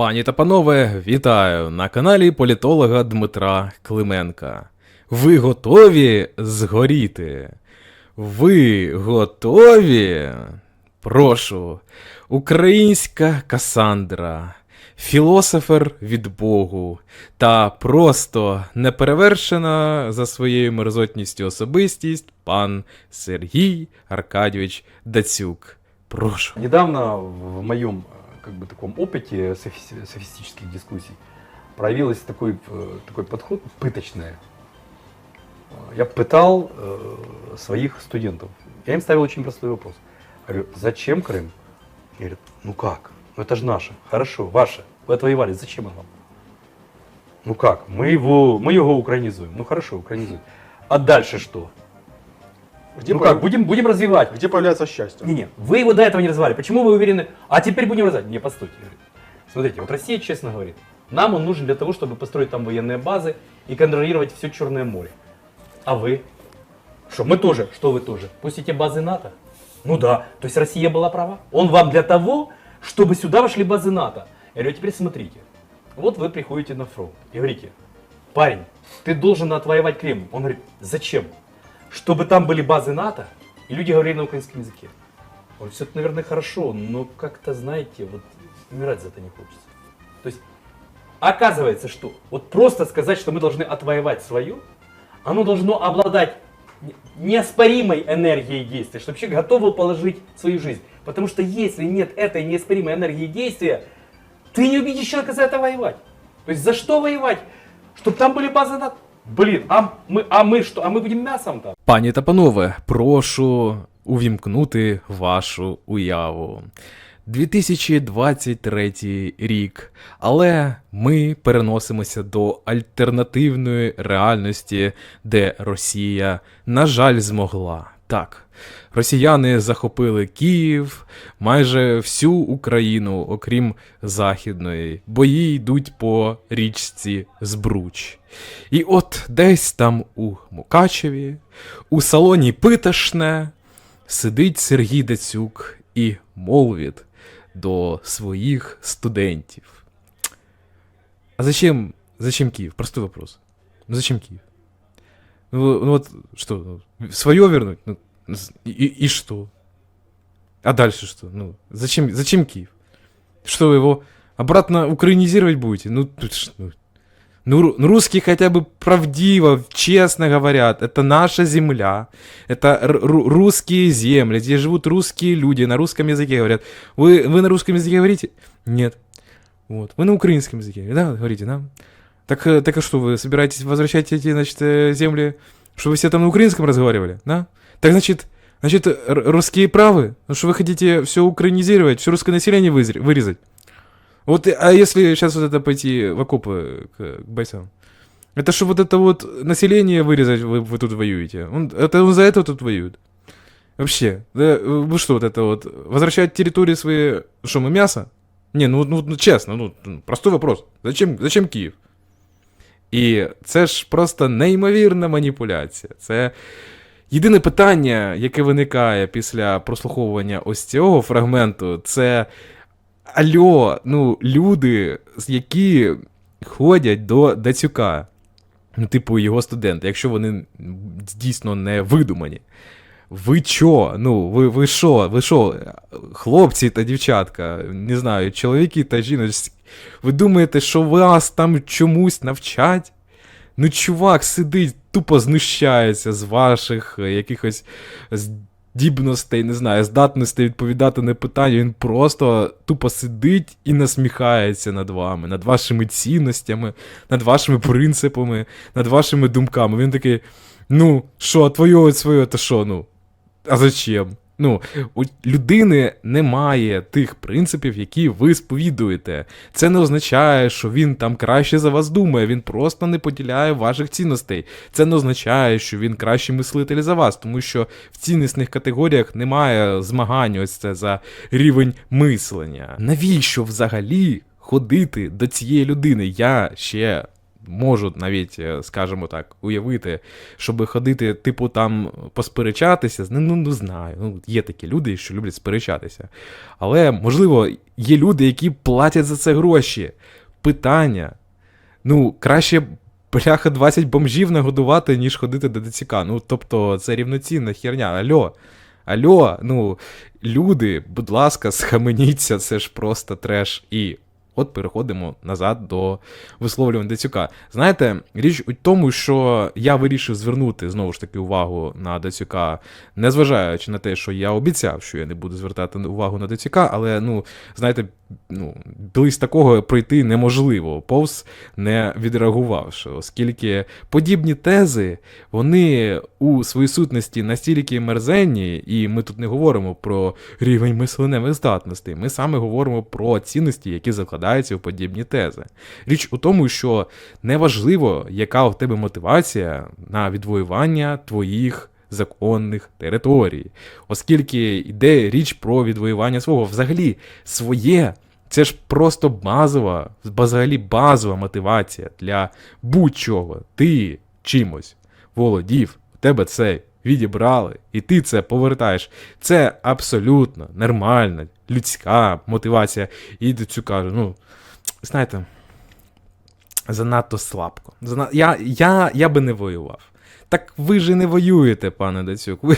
Пані та панове, вітаю на каналі політолога Дмитра Клименка. Ви готові згоріти? Ви готові? Прошу, українська Касандра, філософер від Богу та просто неперевершена за своєю мерзотністю особистість пан Сергій Аркадійович Дацюк. Прошу. Недавно в моем э, как бы таком опыте софи- софистических дискуссий проявилось такой, э, такой подход пыточный. Э, Я пытал э, своих студентов. Я им ставил очень простой вопрос. Говорю, зачем Крым? И говорят, ну как? Ну это же наше. Хорошо, ваше. Вы отвоевали, зачем он вам? Ну как? Мы его, мы его украинизуем. Ну хорошо, украинизуем. А дальше что? Где, ну появ- как, будем, будем развивать. где появляется счастье? Не-не, вы его до этого не развивали. Почему вы уверены? А теперь будем развивать. Не, постойте. Смотрите, вот Россия честно говорит, нам он нужен для того, чтобы построить там военные базы и контролировать все Черное море. А вы? Что, мы тоже? Что вы тоже? Пустите базы НАТО? Ну да, то есть Россия была права. Он вам для того, чтобы сюда вошли базы НАТО. Я говорю, теперь смотрите. Вот вы приходите на фронт и говорите, парень, ты должен отвоевать Крым. Он говорит, зачем? Чтобы там были базы НАТО, и люди говорили на украинском языке. Он все это, наверное, хорошо, но как-то, знаете, вот умирать за это не хочется. То есть, оказывается, что вот просто сказать, что мы должны отвоевать свое, оно должно обладать не- неоспоримой энергией действия, чтобы человек готов был положить свою жизнь. Потому что если нет этой неоспоримой энергии действия, ты не убедишь человека за это воевать. То есть за что воевать? Чтобы там были базы НАТО? Блин, а мы, а мы что? А мы будем мясом там? Пані та панове, прошу увімкнути вашу уяву. 2023 рік, але ми переносимося до альтернативної реальності, де Росія, на жаль, змогла. так, росіяни захопили Київ, майже всю Україну, окрім Західної. Бої йдуть по річці Збруч. І от десь там у Мукачеві, у салоні Питашне, сидить Сергій Дацюк і молвить до своїх студентів. А зачем, зачем Киев? Простой вопрос. Ну зачем Киев? Ну, ну вот что, свое вернуть? Ну, и, и что? А дальше что? Ну, зачем, зачем Киев? Что, вы его обратно украинизировать будете? Ну, ну, ну, ну, русские хотя бы правдиво, честно говорят, это наша земля, это русские земли, где живут русские люди, на русском языке говорят. Вы, вы на русском языке говорите? Нет. Вот. Вы на украинском языке, да, говорите, да? Так, э, так а что, вы собираетесь возвращать эти, значит, э, земли, чтобы все там на украинском разговаривали, да? Так, значит, значит, р- русские правы? Ну что вы хотите все украинизировать, все русское население вырезать? Вот, и- а если сейчас вот это пойти в окопы к, к бойцам? Это что вот это вот население вырезать вы, вы тут воюете? Он, это он за это тут воюет? Вообще, да, вы что вот это вот, возвращать территории свои, что мы мясо? Не, ну, ну, ну чесно, ну простой вопрос. Зачем, зачем Київ? І це ж просто неймовірна маніпуляція. Це єдине питання, яке виникає після прослуховування ось цього фрагменту, це альо, ну, люди, які ходять до Дацюка, ну, типу, його студенти, якщо вони дійсно не видумані. Ви чо? Ну, ви, ви що? Ви що, хлопці та дівчатка, не знаю, чоловіки та жіночки, ви думаєте, що вас там чомусь навчать? Ну, чувак сидить, тупо знущається з ваших е, якихось здібностей, не знаю, здатностей відповідати на питання. Він просто тупо сидить і насміхається над вами, над вашими цінностями, над вашими принципами, над вашими думками. Він такий. Ну, що, твоє своє, то що, ну? А зачем? Ну, у людини немає тих принципів, які ви сповідуєте. Це не означає, що він там краще за вас думає, він просто не поділяє ваших цінностей. Це не означає, що він кращий мислитель за вас, тому що в ціннісних категоріях немає змагань ось це за рівень мислення. Навіщо взагалі ходити до цієї людини? Я ще можу навіть, е, скажімо так, уявити, щоб ходити, типу, там посперечатися. Ну, не знаю. Ну, є такі люди, що люблять сперечатися. Але, можливо, є люди, які платять за це гроші. Питання. Ну, краще бляха 20 бомжів нагодувати, ніж ходити до ДЦК. Ну, тобто, це рівноцінна херня. Альо. Альо, ну, люди, будь ласка, схаменіться, це ж просто треш. І от переходимо назад до висловлювань Дацюка. Знаєте, річ у тому, що я вирішив звернути знову ж таки увагу на Дацюка, незважаючи на те, що я обіцяв, що я не буду звертати увагу на Дацюка, але ну, знаєте, ну, близь такого пройти неможливо, повз не відреагувавши, оскільки подібні тези, вони у своїй сутності настільки мерзенні, і ми тут не говоримо про рівень мисленевих здатностей, ми саме говоримо про цінності, які закладаються в подібні тези. Річ у тому, що неважливо, яка в тебе мотивація на відвоювання твоїх законних територій, оскільки йде річ про відвоювання свого. Взагалі, своє це ж просто базова, взагалі базова мотивація для будь-чого. Ти чимось володів, у тебе це відібрали, і ти це повертаєш. Це абсолютно нормальна, людська мотивація. І цю кажу, ну, знаєте, занадто слабко. Я, я, я би не воював. Так ви ж не воюєте, пане Дацюк. Ви,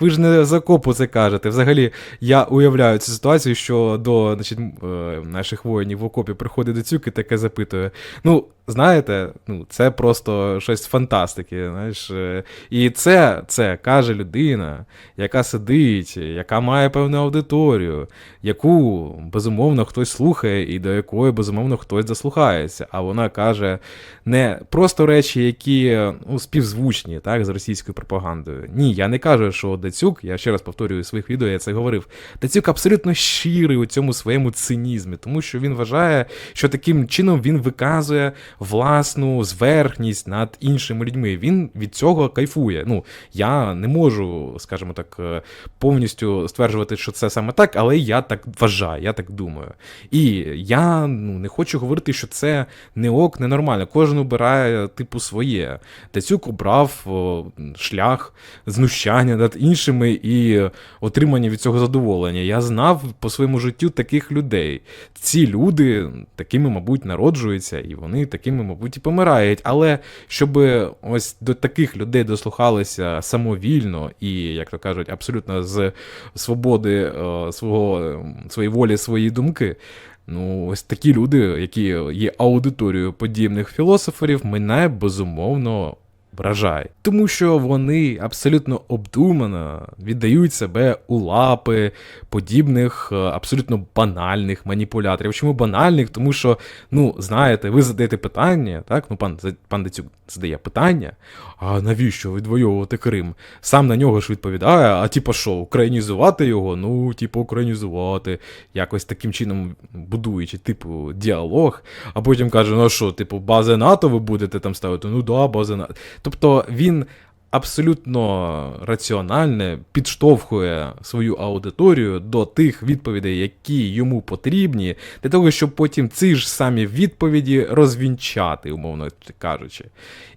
ви ж не за копу це кажете. Взагалі, я уявляю цю ситуацію, що до значить, е, наших воїнів в окопі приходить Дацюк і таке запитує. Ну, знаєте, ну, це просто щось фантастики. Знаєш. е, І це, це каже людина, яка сидить, яка має певну аудиторію, яку безумовно хтось слухає і до якої безумовно хтось заслухається. А вона каже не просто речі, які ну, співзвучні так, з російською пропагандою. Ні, я не кажу, що Дацюк, я ще раз повторюю своїх відео, я це говорив. Дацюк абсолютно щирий у цьому своєму цинізмі, тому що він вважає, що таким чином він виказує власну зверхність над іншими людьми. Він від цього кайфує. Ну, я не можу, скажімо так, е, повністю стверджувати, що це саме так, але я так вважаю, я так думаю. І я ну, не хочу говорити, що це не ок, ненормально. Кожен обирає типу своє. Дацюк обрав о, шлях знущання над іншими і отримання від цього задоволення. Я знав по своєму життю таких людей. Ці люди такими, мабуть, народжуються, і вони такими, мабуть, і помирають. Але щоб ось до таких людей дослухалися самовільно і, як то кажуть, абсолютно з свободи свого, своєї волі, своєї думки. Ну, ось такі люди, які є аудиторією подібних філософерів, мене безумовно вражає. Тому що вони абсолютно обдумано віддають себе у лапи подібних е, абсолютно банальних маніпуляторів. Чому банальних? Тому що, ну, знаєте, ви задаєте питання, так? Ну, пан, пан Дацюк задає питання, а навіщо відвоювати Крим? Сам на нього ж відповідає, а типу що, українізувати його? Ну, типу, українізувати, якось таким чином будуючи, типу, діалог, а потім каже, ну що, типу, бази НАТО ви будете там ставити? Ну да, бази НАТО. Тобто він абсолютно раціональне підштовхує свою аудиторію до тих відповідей, які йому потрібні, для того, щоб потім ці ж самі відповіді розвінчати, умовно кажучи.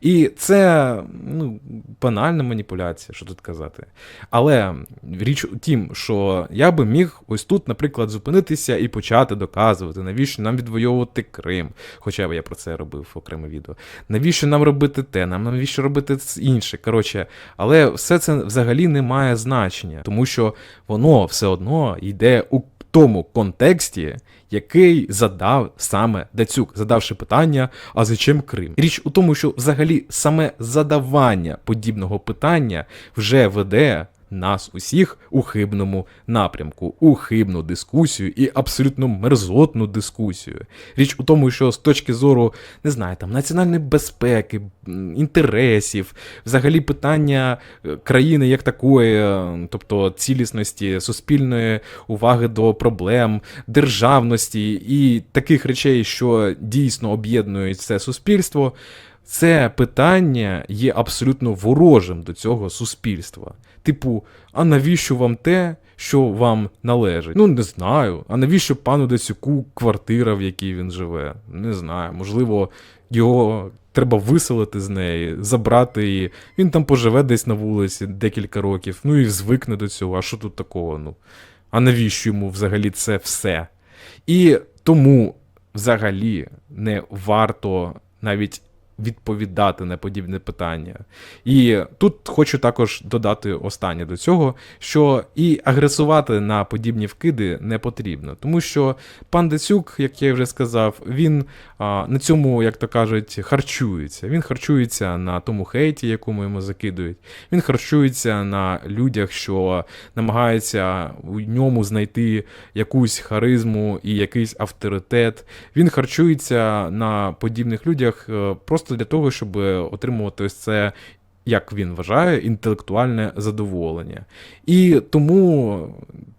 І це ну, банальна маніпуляція, що тут казати. Але річ у тім, що я би міг ось тут, наприклад, зупинитися і почати доказувати, навіщо нам відвоювати Крим. Хоча я про це робив окреме відео. Навіщо нам робити те, нам навіщо робити інше. Коротше, але все це взагалі не має значення, тому що воно все одно йде у тому контексті, який задав саме Дацюк, задавши питання, а зачем Крим? Річ у тому, що взагалі саме задавання подібного питання вже веде нас усіх у хибному напрямку, у хибну дискусію і абсолютно мерзотну дискусію. Річ у тому, що з точки зору, не знаю, там національної безпеки, інтересів, взагалі питання е, країни як такої, е, тобто цілісності, суспільної уваги до проблем, державності і таких речей, що дійсно об'єднують це суспільство. Це питання є абсолютно ворожим до цього суспільства. Типу, а навіщо вам те, що вам належить? Ну, не знаю. А навіщо пану Дацюку квартира, в якій він живе? Не знаю. Можливо, його треба виселити з неї, забрати її. Він там поживе десь на вулиці декілька років, ну і звикне до цього. А що тут такого? Ну? А навіщо йому взагалі це все? І тому взагалі не варто навіть відповідати на подібне питання. І тут хочу також додати останнє до цього, що і агресувати на подібні вкиди не потрібно, тому що пан Децюк, як я вже сказав, він а, на цьому, як то кажуть, харчується. Він харчується на тому хейті, якому йому закидують. Він харчується на людях, що намагаються у ньому знайти якусь харизму і якийсь авторитет. Він харчується на подібних людях е, просто для того, щоб отримувати ось це. Як він вважає, інтелектуальне задоволення. І тому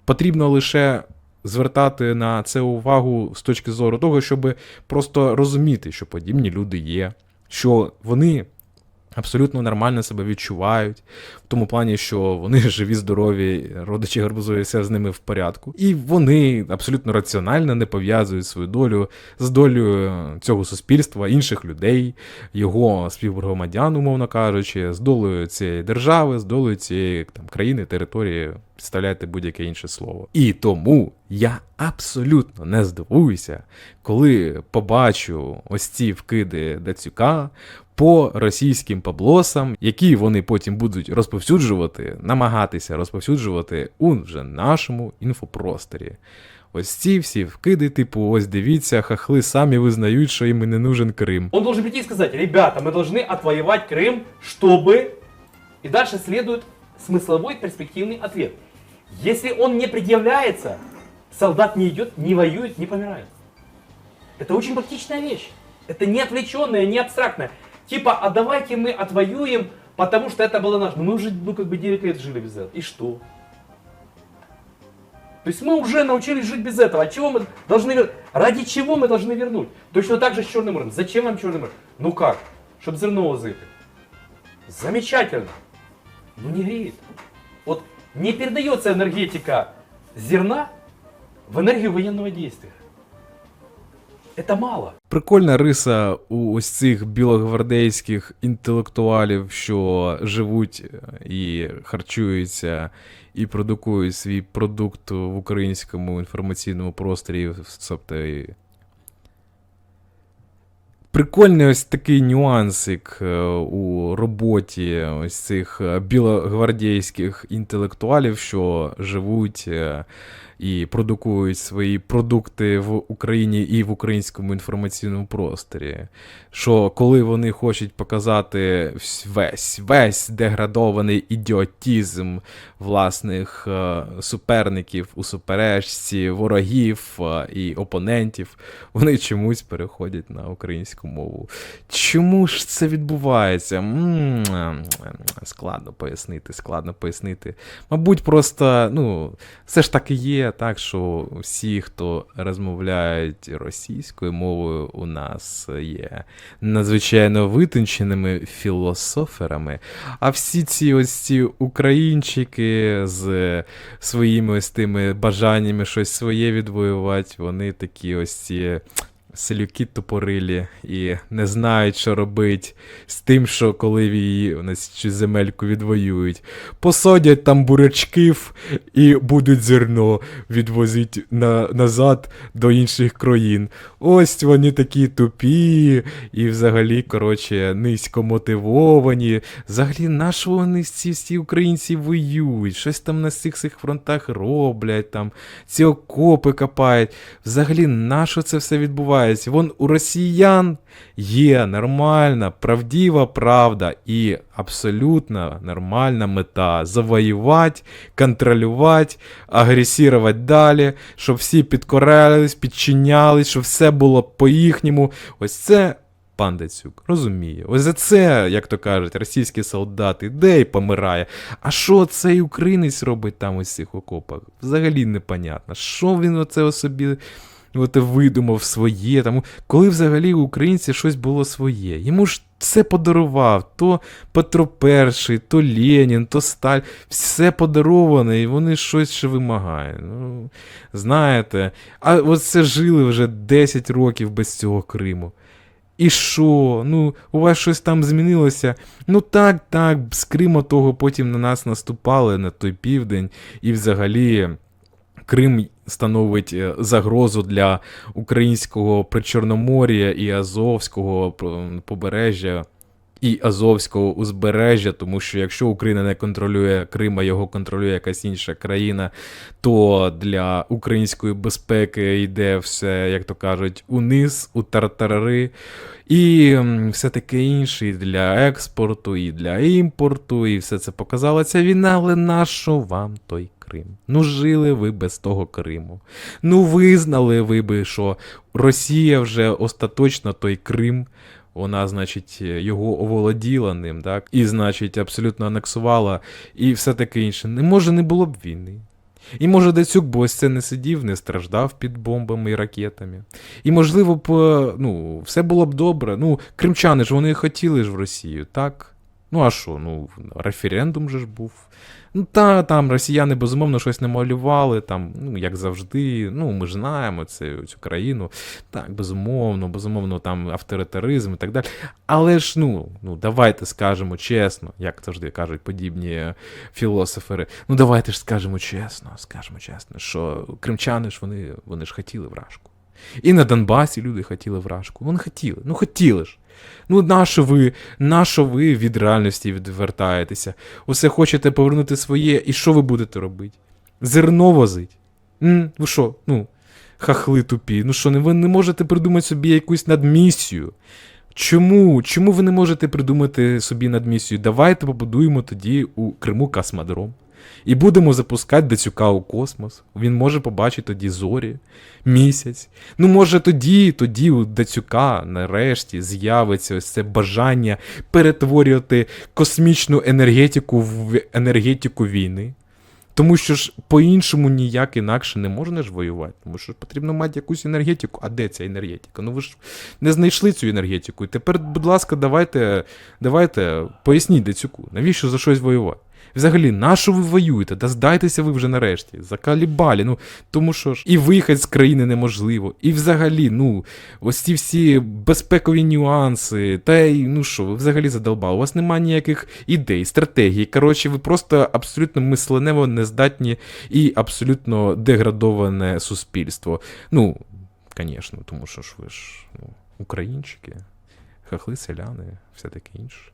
потрібно лише звертати на це увагу з точки зору того, щоб просто розуміти, що подібні люди є, що вони абсолютно нормально себе відчувають, в тому плані, що вони живі, здорові, родичі гарбузові, все з ними в порядку. І вони абсолютно раціонально не пов'язують свою долю з долею цього суспільства, інших людей, його співгромадян, умовно кажучи, з долею цієї держави, з долею цієї там, країни, території, підставляйте будь-яке інше слово. І тому я абсолютно не здивуюся, коли побачу ось ці вкиди Дацюка по російським паблосам, які вони потім будуть розповсюджувати, намагатися розповсюджувати у вже нашому інфопросторі. Ось ці всі вкиди, типу, ось дивіться, хахли самі визнають, що їм і не нужен Крим. Он должен прийти и сказать, ребята, мы должны отвоевать Крым, чтобы... И дальше следует смысловой перспективный ответ. Если он не предъявляется, солдат не идет, не воюет, не помирает. Это очень практичная вещь. Это не отвлеченная, не абстрактная. Типа, а давайте мы отвоюем, потому что это было наше. Но мы уже, ну, как бы 9 лет жили без этого. И что? То есть мы уже научились жить без этого. А чего мы должны вер- Ради чего мы должны вернуть? Точно так же с Черным морем. Зачем вам Черный море? Ну как? Чтобы зерно возыпить. Замечательно. Но не греет. Вот не передается энергетика зерна в энергию военного действия. Это мало. Прикольна риса у ось цих білогвардейських інтелектуалів, що живуть е, і харчуються, і продукують свій продукт в українському інформаційному просторі, тобто Прикольний ось такий нюансик е, у роботі ось цих е, білогвардійських інтелектуалів, що живуть і продукують свої продукти в Україні і в українському інформаційному просторі. Що коли вони хочуть показати весь весь деградований ідіотізм власних е, суперників у суперечці, ворогів е, і опонентів, вони чомусь переходять на українську мову. Чому ж це відбувається? М, Складно пояснити, складно пояснити. Мабуть, просто, ну, все ж так і так, що всі, хто розмовляють російською мовою, у нас є надзвичайно витонченими філософерами. А всі ці ось ці українчики з своїми ось тими бажаннями щось своє відвоювати, вони такі ось ці селюки тупорилі і не знають, що робить з тим, що коли її цю земельку відвоюють. Посадять там бурячків і будуть зерно відвозити на, назад до інших країн. Ось вони такі тупі і взагалі, коротше, низько мотивовані. Взагалі, на що вони ці всі українці воюють? Щось там на цих цих фронтах роблять, там ці окопи копають. Взагалі, на що це все відбувається? Вон у росіян є нормальна, правдива правда і абсолютно нормальна мета завоювати, контролювати, агресувати далі, щоб всі підкорялись, підчинялись, щоб все було по-їхньому. Ось це пан Дацюк розуміє. Ось за це, як то кажуть, російський солдат іде і помирає. А що цей українець робить там в цих окопах? Взагалі непонятно. Що він оце собі от видумав своє. Там, коли взагалі у українців щось було своє. Йому ж все подарував. То Петро І, то Ленін, то Сталь. Все подароване, і вони щось ще вимагають. Ну, знаєте, а от це жили вже 10 років без цього Криму. І що? Ну, у вас щось там змінилося? Ну так, так, з Криму того потім на нас наступали на той південь, і взагалі Крим становить е, загрозу для українського причорномор'я і Азовського побережжя. І Азовського узбережжя, тому що якщо Україна не контролює Крим, а його контролює якась інша країна, то для української безпеки йде все, як то кажуть, униз, у тартарари, і все таке інше, і для експорту, і для імпорту, і все це показала ця війна, але нащо вам той Крим? Ну, жили ви без того Криму. Ну, визнали ви би, що Росія вже остаточно той Крим. Вона, значить, його оволоділа ним, так? І, значить, абсолютно анексувала, і все таке інше. Не може, не було б війни. І може Дацюк би ось це не сидів, не страждав під бомбами і ракетами. І можливо б, е, ну, все було б добре. Ну, кримчани ж вони хотіли ж в Росію, так? Ну а що? Ну, референдум же ж був. Ну, та там росіяни безумовно щось намалювали, там, ну, як завжди. Ну, ми ж знаємо це, цю країну. Так, безумовно, безумовно, там авторитаризм і так далі. Але ж, ну, ну давайте скажемо чесно, як завжди кажуть подібні філософери. Ну, давайте ж скажемо чесно, скажемо чесно, що кримчани ж вони, вони ж хотіли вражку. І на Донбасі люди хотіли вражку. Вони хотіли, ну хотіли ж. Ну, нащо ви, нащо ви від реальності відвертаєтеся? Усе хочете повернути своє, і що ви будете робити? Зерно возить? М? Ви що? Ну, хахли тупі. Ну що, ви не можете придумати собі якусь надмісію? Чому? Чому ви не можете придумати собі надмісію? Давайте побудуємо тоді у Криму космодром. І будемо запускати Дацюка у космос. Він може побачити тоді зорі, місяць. Ну, може, тоді, тоді у Дацюка нарешті з'явиться ось це бажання перетворювати космічну енергетику в енергетику війни. Тому що ж по-іншому ніяк інакше не можна ж воювати. Тому що потрібно мати якусь енергетику. А де ця енергетика? Ну ви ж не знайшли цю енергетику. І тепер, будь ласка, давайте, давайте поясніть Дацюку, навіщо за щось воювати? Взагалі, на що ви воюєте? Да здайтеся ви вже нарешті. Закалібалі. Ну, тому що ж і виїхати з країни неможливо. І взагалі, ну, ось ці всі безпекові нюанси. Та й ну що, ви взагалі задолбали. У вас немає ніяких ідей, стратегій. Коротше, ви просто абсолютно мисленево нездатні і абсолютно деградоване суспільство. Ну, звісно, тому що ж ви ж ну, українчики, хахли, селяни, все таке інше.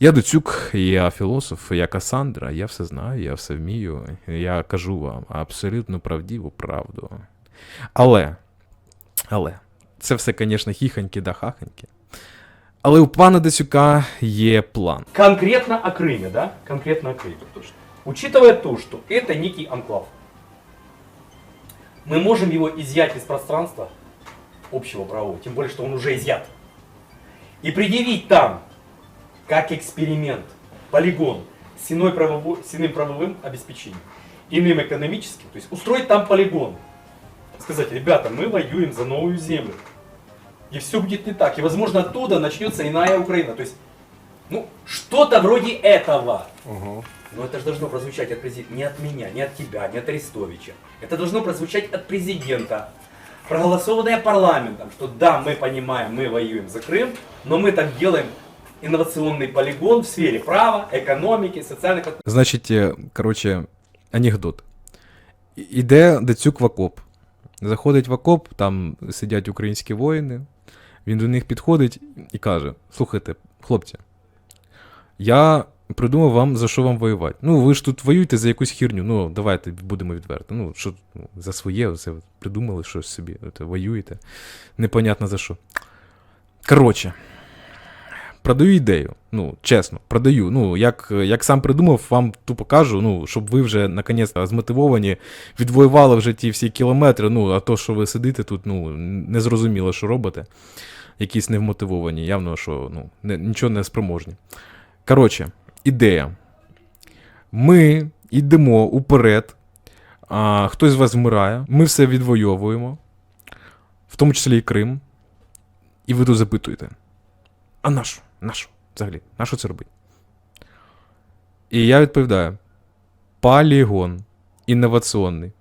Я Доцюк, я філософ, я Касандра, я все знаю, я все вмію. Я кажу вам абсолютно правдиву правду. Але, але, це все, звісно, хіхоньки да хахоньки. Але у пана Дацюка є план. Конкретно о Крыме, да? Конкретно о Крыме. Учитывая то, что это некий анклав, мы можем его изъять из пространства общего правового, тем более, что он уже изъят, и предъявить там, как эксперимент, полигон с, иной правово- с иным правовым обеспечением, иным экономическим, то есть устроить там полигон, сказать, ребята, мы воюем за новую землю, и все будет не так, и возможно оттуда начнется иная Украина, то есть ну, что-то вроде этого. Но это же должно прозвучать от президента, не от меня, не от тебя, не от Арестовича. Это должно прозвучать от президента, проголосованное парламентом, что да, мы понимаем, мы воюем за Крым, но мы так делаем инновационный полигон в сфере права, экономики, социальных отношений. Значить, е, коротше, анекдот. І- Іде Дацюк в окоп. Заходить в окоп, там сидять українські воїни. Він до них підходить і каже: Слухайте, хлопці, я придумав вам, за що вам воювати. Ну, ви ж тут воюєте за якусь хірню. Ну, давайте будемо відверти. Ну, що ну, за своє, це ви придумали щось собі. От, воюєте. Непонятно за що. Коротше, продаю ідею. Ну, чесно, продаю. Ну, як, як сам придумав, вам тупо кажу, ну, щоб ви вже наконець змотивовані, відвоювали вже ті всі кілометри. Ну, а то, що ви сидите тут, ну, не зрозуміло, що робите. Якісь невмотивовані, явно, що ну, не, нічого не спроможні. Коротше, ідея. Ми йдемо уперед, а, хтось з вас вмирає, ми все відвоюємо, в тому числі і Крим. І ви тут запитуєте: а нащо? Нащо? Взагалі, нащо це робити? І я відповідаю: полігон інноваційний.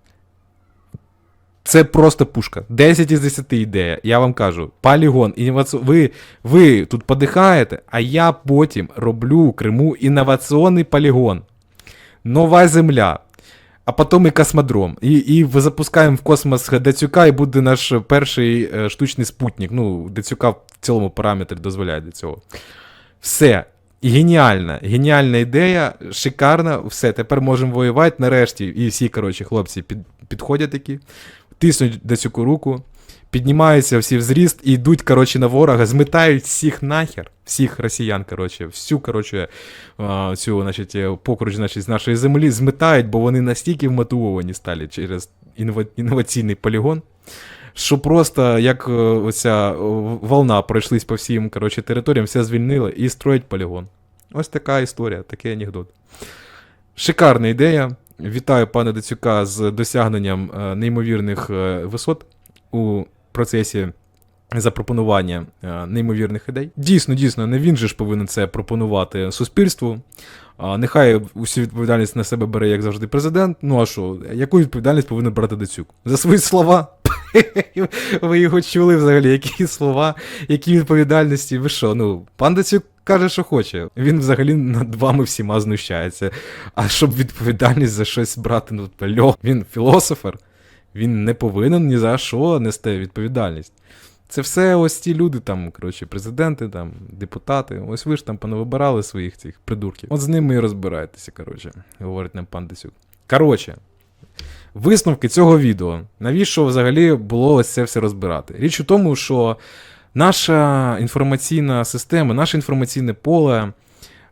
Це просто пушка. 10 із 10 ідея. Я вам кажу. Полігон, інноваці... ви, ви тут подихаєте, а я потім роблю Криму інноваційний полігон. Нова земля. А потім і космодром. І, і запускаємо в космос Дацюка, і буде наш перший е, штучний спутник. Ну, Дацюка в цілому параметрі дозволяє до цього. Все. Геніальна, геніальна ідея, шикарна, все, тепер можемо воювати нарешті. І всі, коротше, хлопці під, підходять такі, тиснуть Дацюку руку, піднімаються всі в зріст і йдуть, коротше, на ворога, змитають всіх нахер, всіх росіян, коротше, всю, коротше, цю, значить, е, покруч, значить, з нашої землі змитають, бо вони настільки вмотивовані стали через інноваційний полігон. Що просто як е, оця е, волна пройшлись по всім коротше, територіям, все звільнили і строять полігон. Ось така історія, такий анекдот. Шикарна ідея. Вітаю пана Дацюка з досягненням неймовірних висот у процесі запропонування е, неймовірних ідей. Дійсно, дійсно, не він же ж повинен це пропонувати суспільству. Нехай усю відповідальність на себе бере, як завжди, президент. Ну а що, яку відповідальність повинен брати Дацюк? За свої слова? Ви його чули взагалі, які слова, які відповідальності? Ви що? Ну, пан Дацюк каже, що хоче. Він взагалі над вами всіма знущається. А щоб відповідальність за щось брати, ну льо, він філософер. Він не повинен ні за що нести відповідальність. Це все ось ті люди, там, коротше, президенти, там, депутати. Ось ви ж там понавибирали своїх цих придурків. От з ними і розбирайтеся, коротше, говорить нам пан Десюк. Коротше, висновки цього відео. Навіщо взагалі було ось це все розбирати? Річ у тому, що наша інформаційна система, наше інформаційне поле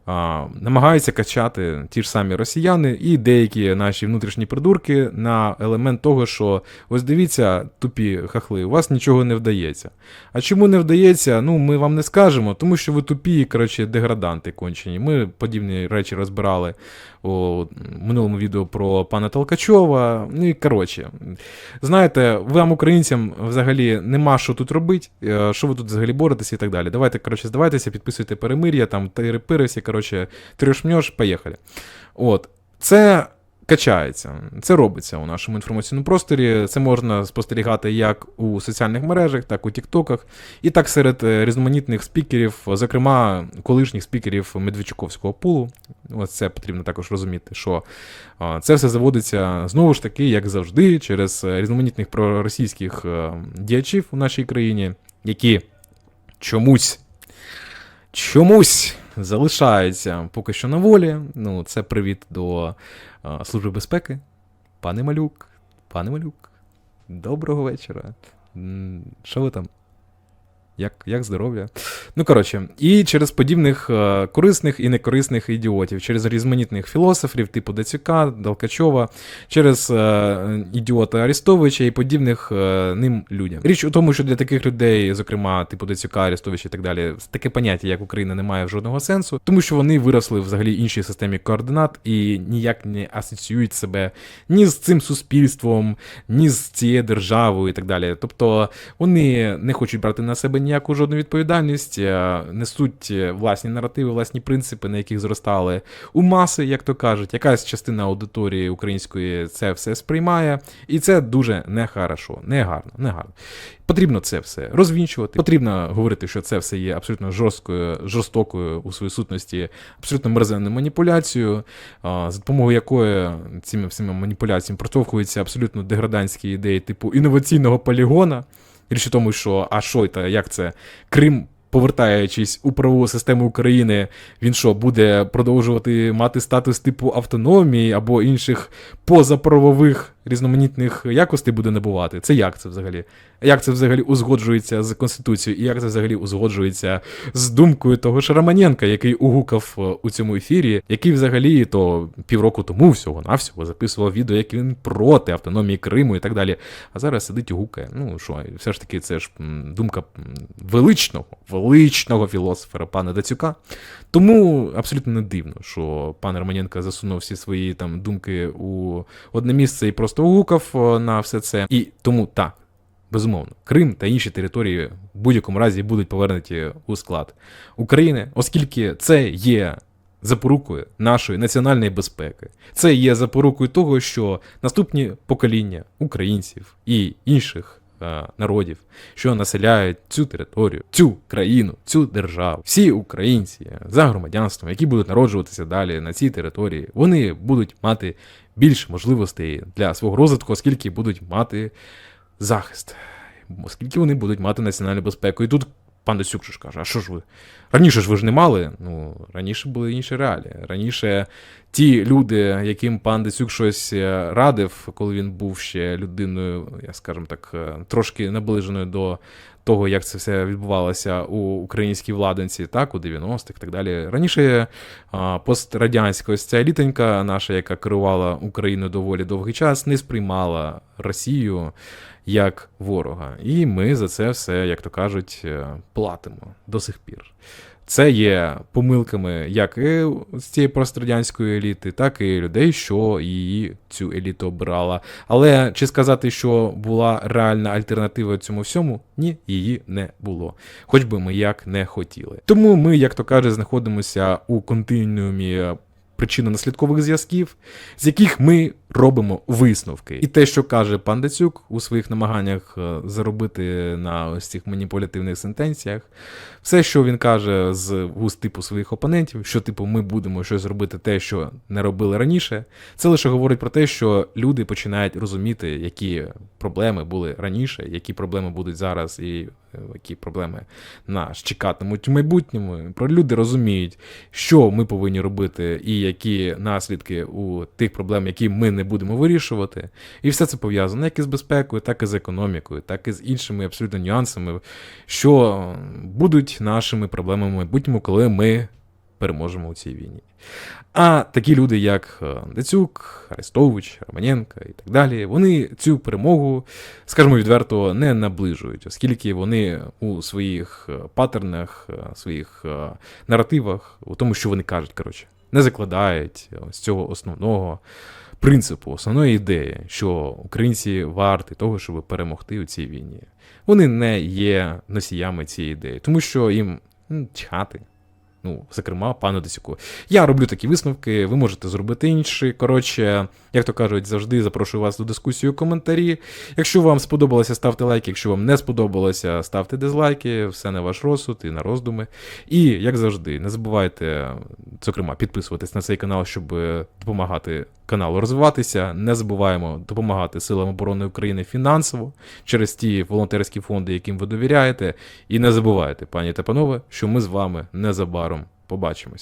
а, намагаються качати ті ж самі росіяни і деякі наші внутрішні придурки на елемент того, що ось дивіться, тупі хахли, у вас нічого не вдається. А чому не вдається? Ну, ми вам не скажемо, тому що ви тупі, коротше, деграданти кончені. Ми подібні речі розбирали у минулому відео про пана Толкачова. Ну і коротше, знаєте, вам, українцям, взагалі нема що тут робити, е, що ви тут взагалі боретеся і так далі. Давайте, коротше, здавайтеся, підписуйте перемир'я, там тири-пири всі, коротше, трьошмьош, поїхали. От. Це качається, це робиться у нашому інформаційному просторі. Це можна спостерігати як у соціальних мережах, так у Тіктоках, і так серед е, різноманітних спікерів, зокрема колишніх спікерів Медведчуковського пулу. Ось це потрібно також розуміти, що це все заводиться знову ж таки, як завжди, через е, різноманітних проросійських е, діячів у нашій країні, які чомусь чомусь залишаються поки що на волі. Ну, це привіт до а, Служби безпеки. Пане Малюк, пане Малюк, доброго вечора. Що ви там? Як, як здоров'я? Ну, коротше, і через подібних е, корисних і некорисних ідіотів, через різноманітних філософів, типу Дацюка, Далкачова, через е, ідіота Арестовича і подібних е, ним людям. Річ у тому, що для таких людей, зокрема, типу Дацюка, Арестовича і так далі, таке поняття, як Україна, не має жодного сенсу, тому що вони виросли взагалі іншій системі координат і ніяк не асоціюють себе ні з цим суспільством, ні з цією державою і так далі. Тобто вони не хочуть брати на себе ніяку жодну відповідальність, е, несуть е, власні наративи, власні принципи, на яких зростали у маси, як то кажуть. Якась частина аудиторії української це все сприймає, і це дуже нехорошо, негарно, негарно. Потрібно це все розвінчувати. Потрібно говорити, що це все є абсолютно жорсткою, жорстокою у своїй сутності, абсолютно мерзенною маніпуляцією, за допомогою якої цими всіма маніпуляціями протовхуються абсолютно деградантські ідеї, типу інноваційного полігона. Річ у тому, що а що це, як це? Крим, повертаючись у правову систему України, він що, буде продовжувати мати статус типу автономії або інших позаправових різноманітних якостей буде набувати? Це як це взагалі? Як це взагалі узгоджується з Конституцією, і як це взагалі узгоджується з думкою того ж Романенка, який угукав е, у цьому ефірі, який взагалі то півроку тому всього навсього записував відео, як він проти автономії Криму і так далі. А зараз сидить і гукає. Ну що, все ж таки, це ж думка величного, величного філософера пана Дацюка. Тому абсолютно не дивно, що пан Романенко засунув всі свої там думки у одне місце і просто угукав гукав на все це. І тому так. Безумовно, Крим та інші території в будь-якому разі будуть повернуті у склад України, оскільки це є запорукою нашої національної безпеки. Це є запорукою того, що наступні покоління українців і інших е, народів, що населяють цю територію, цю країну, цю державу, всі українці за громадянством, які будуть народжуватися далі на цій території, вони будуть мати більше можливостей для свого розвитку, оскільки будуть мати захист, оскільки вони будуть мати національну безпеку. І тут пан же ж каже: а що ж ви? Раніше ж ви ж не мали. Ну, раніше були інші реалії. Раніше ті люди, яким пан Десюк щось е, радив, коли він був ще людиною, я скажімо так, е, трошки наближеною до того, як це все відбувалося у українській владанці, так, у 90-х і так далі. Раніше пострадянська ось ця елітонька наша, яка керувала Україною доволі довгий час, не сприймала Росію як ворога. І ми за це все, як то кажуть, е, платимо до сих пір. Це є помилками як і з цієї пострадянської еліти, так і людей, що її цю еліту обирала. Але чи сказати, що була реальна альтернатива цьому всьому? Ні, її не було. Хоч би ми як не хотіли. Тому ми, як то каже, знаходимося у континуумі причинно-наслідкових зв'язків, з яких ми робимо висновки. І те, що каже пан Дацюк у своїх намаганнях е, заробити на ось цих маніпулятивних сентенціях, все, що він каже з вуст типу своїх опонентів, що типу ми будемо щось робити те, що не робили раніше, це лише говорить про те, що люди починають розуміти, які проблеми були раніше, які проблеми будуть зараз, і які проблеми нас чекатимуть в майбутньому. Про люди розуміють, що ми повинні робити, і які наслідки у тих проблем, які ми не будемо вирішувати. І все це пов'язано як із безпекою, так і з економікою, так і з іншими абсолютно нюансами, що будуть нашими проблемами в майбутньому, коли ми переможемо у цій війні. А такі люди, як е, Децюк, Арестович, Романенко і так далі, вони цю перемогу, скажімо відверто, не наближують, оскільки вони у своїх е, паттернах, е, своїх наративах, у тому, що вони кажуть, коротше, не закладають ось цього основного принципу, основної ідеї, що українці варті того, щоб перемогти у цій війні. Вони не є носіями цієї ідеї, тому що їм чхати. Ну, зокрема, пану Десюку. Я роблю такі висновки, ви можете зробити інші. Коротше, як то кажуть, завжди запрошую вас до дискусії у коментарі. Якщо вам сподобалося, ставте лайки. Якщо вам не сподобалося, ставте дизлайки, все на ваш розсуд і на роздуми. І, як завжди, не забувайте, зокрема, підписуватись на цей канал, щоб е, допомагати каналу розвиватися. Не забуваємо допомагати Силам оборони України фінансово через ті волонтерські фонди, яким ви довіряєте. І не забувайте, пані та панове, що ми з вами незабаром побачимось.